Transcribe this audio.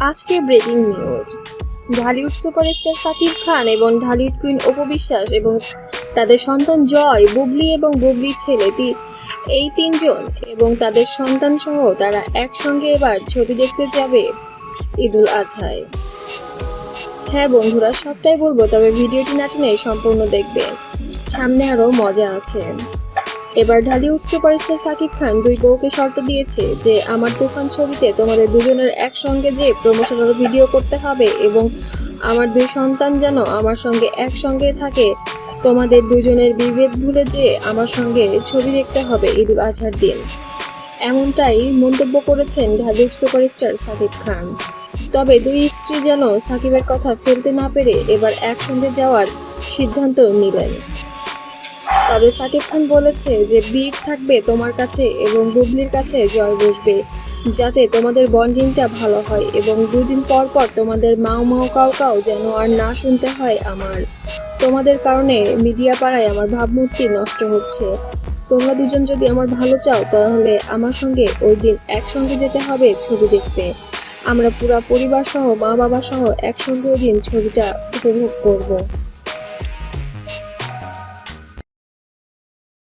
আজকে breaking news Dhallywood superstar Shakib Khan এবং Dhallywood queen Apu Biswas এবং তাদের সন্তান জয়, বুবলি এবং বুবলির ছেলে এই তিনজন এবং তাদের সন্তান সহ তারা একসঙ্গে এবার ছবি দেখতে যাবে ঈদুল আজহায়। হ্যাঁ বন্ধুরা, সবটাই বলব, তবে ভিডিওটি না টেনে সম্পূর্ণ দেখবে সামনে আরও মজা আছে। এবার ঢালিউড সুপারস্টার সাকিব খান দুই বউকে শর্ত দিয়েছে যে আমার তুফান ছবিতে তোমাদের দুজনের একসঙ্গে যে প্রমোশনাল ভিডিও করতে হবে এবং আমার দুই সন্তান যেন আমার সঙ্গে একসঙ্গে থাকে, তোমাদের দুজনের বিভেদ ভুলে যে আমার সঙ্গে ছবি দেখতে হবে ঈদুল আজহার দিন। এমনটাই মন্তব্য করেছেন ঢালিউড সুপারস্টার সাকিব খান। তবে দুই স্ত্রী যেন সাকিবের কথা ফেলতে না পেরে এবার একসঙ্গে যাওয়ার সিদ্ধান্ত নিলেন। তবে সাকিব খান বলেছে যে বীর থাকবে তোমার কাছে এবং বুবলির কাছে জয় বসবে, যাতে তোমাদের বন্ডিংটা ভালো হয় এবং দুদিন পর পর তোমাদের মাও মাও কাউ কাউ যেন আর না শুনতে হয় আমার। তোমাদের কারণে মিডিয়া পাড়ায় আমার ভাবমূর্তি নষ্ট হচ্ছে। তোমরা দুজন যদি আমার ভালো চাও, তাহলে আমার সঙ্গে ওই দিন একসঙ্গে যেতে হবে ছবি দেখতে। আমরা পুরা পরিবার সহ মা বাবা সহ একসঙ্গে ওই দিন ছবিটা উপভোগ করব।